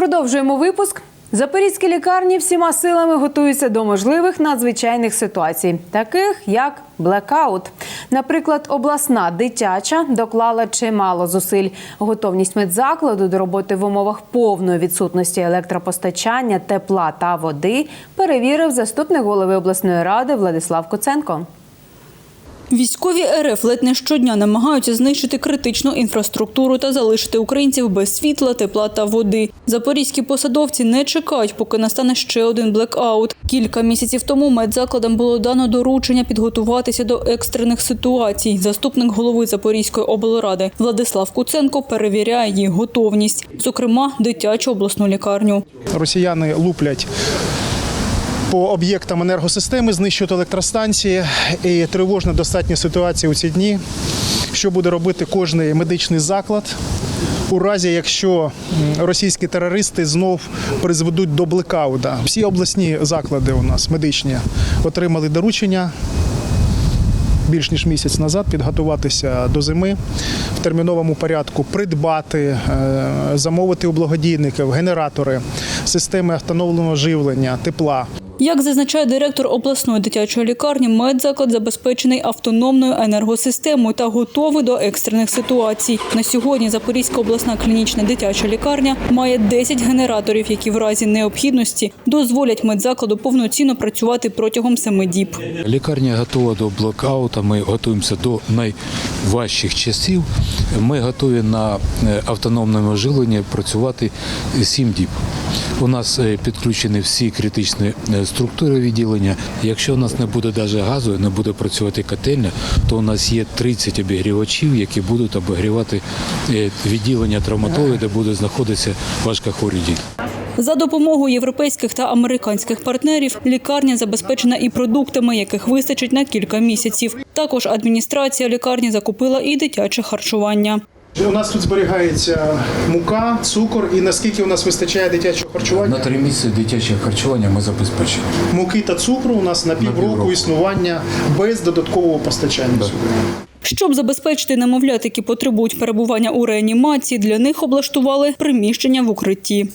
Продовжуємо випуск. Запорізькі лікарні всіма силами готуються до можливих надзвичайних ситуацій, таких як блекаут. Наприклад, обласна дитяча доклала чимало зусиль. Готовність медзакладу до роботи в умовах повної відсутності електропостачання, тепла та води перевірив заступник голови обласної ради Владислав Коценко. Військові РФ ледь не щодня намагаються знищити критичну інфраструктуру та залишити українців без світла, тепла та води. Запорізькі посадовці не чекають, поки настане ще один блекаут. Кілька місяців тому медзакладам було дано доручення підготуватися до екстрених ситуацій. Заступник голови Запорізької облради Владислав Куценко перевіряє їх готовність, зокрема дитячу обласну лікарню. Росіяни луплять по об'єктам енергосистеми, знищують електростанції і тривожна достатня ситуація у ці дні. Що буде робити кожний медичний заклад у разі, якщо російські терористи знов призведуть до блекауда? Всі обласні заклади у нас медичні отримали доручення. Більш ніж місяць назад підготуватися до зими в терміновому порядку, придбати, е, замовити у благодійників генератори, системи автономленого живлення, тепла. Як зазначає директор обласної дитячої лікарні, медзаклад забезпечений автономною енергосистемою та готовий до екстрених ситуацій. На сьогодні Запорізька обласна клінічна дитяча лікарня має 10 генераторів, які в разі необхідності дозволять медзакладу повноцінно працювати протягом семи діб. Лікарня готова до блокаута. Ми готуємося до найважчих часів. Ми готові на е, автономному жиленні працювати 7 діб. У нас е, підключені всі критичні е, структури відділення. Якщо у нас не буде навіть газу, не буде працювати котельня, то у нас є 30 обігрівачів, які будуть обігрівати відділення травматології, де буде знаходитися важкохворі діти. За допомогою європейських та американських партнерів лікарня забезпечена і продуктами, яких вистачить на кілька місяців. Також адміністрація лікарні закупила і дитяче харчування. У нас тут зберігається мука, цукор і наскільки у нас вистачає дитячого харчування? На три місяці дитяче харчування ми забезпечені. Муки та цукру у нас на півроку півроку. існування без додаткового постачання сюди. Щоб забезпечити немовлят, які потребують перебування у реанімації, для них облаштували приміщення в укритті.